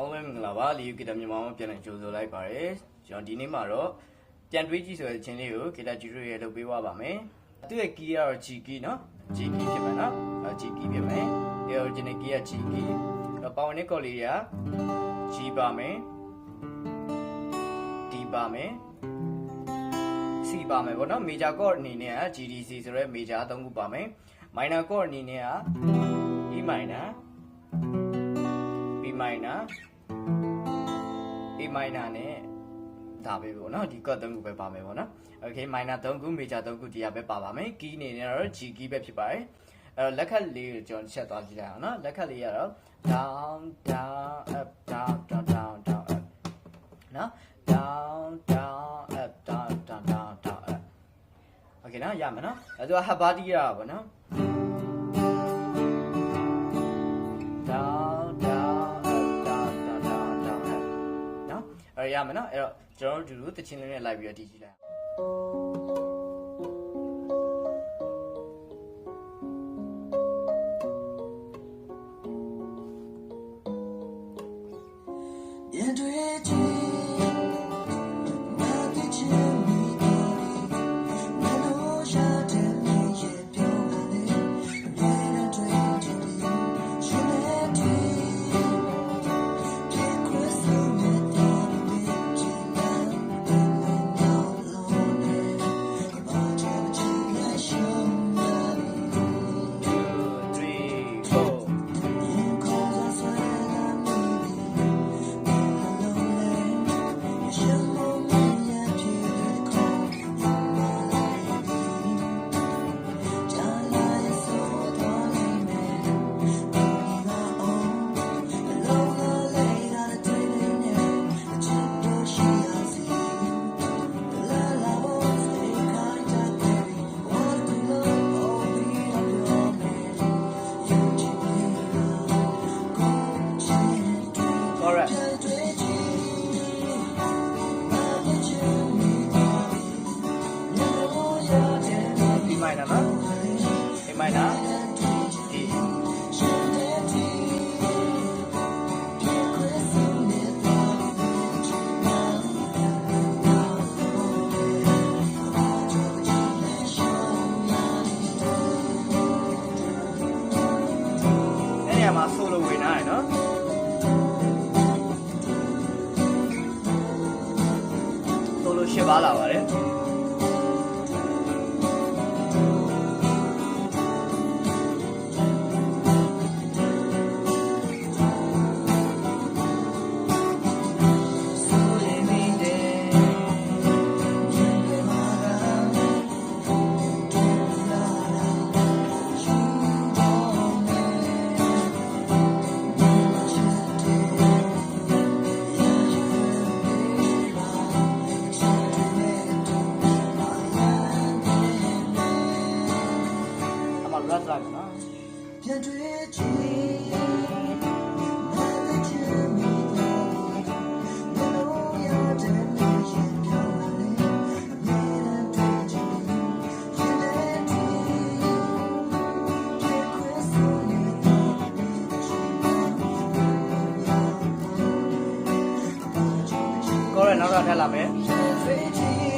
အားလုံးမင်္ဂလာပါလေယူကီတာမြန်မာမှာပြန်လည်ကြိုဆိုလိုက်ပါရယ်ကျွန်တော်ဒီနေ့မှာတော့ပြန်တွေးကြည့်ဆိုတဲ့အချင်းလေးကိုကီတာဂျီရိုရဲ့လုပ်ပေးသွားပါမယ်သူ့ရဲ့ key ကတော့ G key နော် G key ဖြစ်မယ်နော်အဲ G key ဖြစ်မယ် original key က G key တော့ပါဝင်တဲ့ chord လေးက G ပါမယ် D ပါမယ် C ပါမယ်ပေါ့နော် major chord အနေနဲ့က G D C ဆိုရဲ major အသုံးခုပါမယ် minor chord အနေနဲ့က E minor B minor A minor နဲ့ဒါပဲပေါ့နော်ဒီ chord သုံးခုပဲပါမယ်ပေါ့နော် Okay minor 3ခု major 3ခုဒီကပဲပါပါမယ် key အနေနဲ့တော့ G key ပဲဖြစ်ပါတယ်အဲတော့လက်ခတ်လေးကိုကျွန်တော်ချက်သွားကြည့်လိုက်အောင်နော်လက်ခတ်လေးကတော့ down down up down down down down up နော် down down up down down down down up Okay နော်ရမယ်နော်အဲသူက half body ရတာပေါ့နော် ရမယ်နော်အဲ့တော့ကျွန်တော်တို့ဒီလိုတချင်းလေးနဲ့လိုက်ပြီးတော့တည်ကြည့်လိုက်အောင်面对呀你。အဲ့နေရာမှာ solo ဝင်လာရယ်နော် solo ရှစ်ပါးလာပါတယ် ပြန်တွေ့ချင်ကောရနောက်တော့ထပ်လာမယ်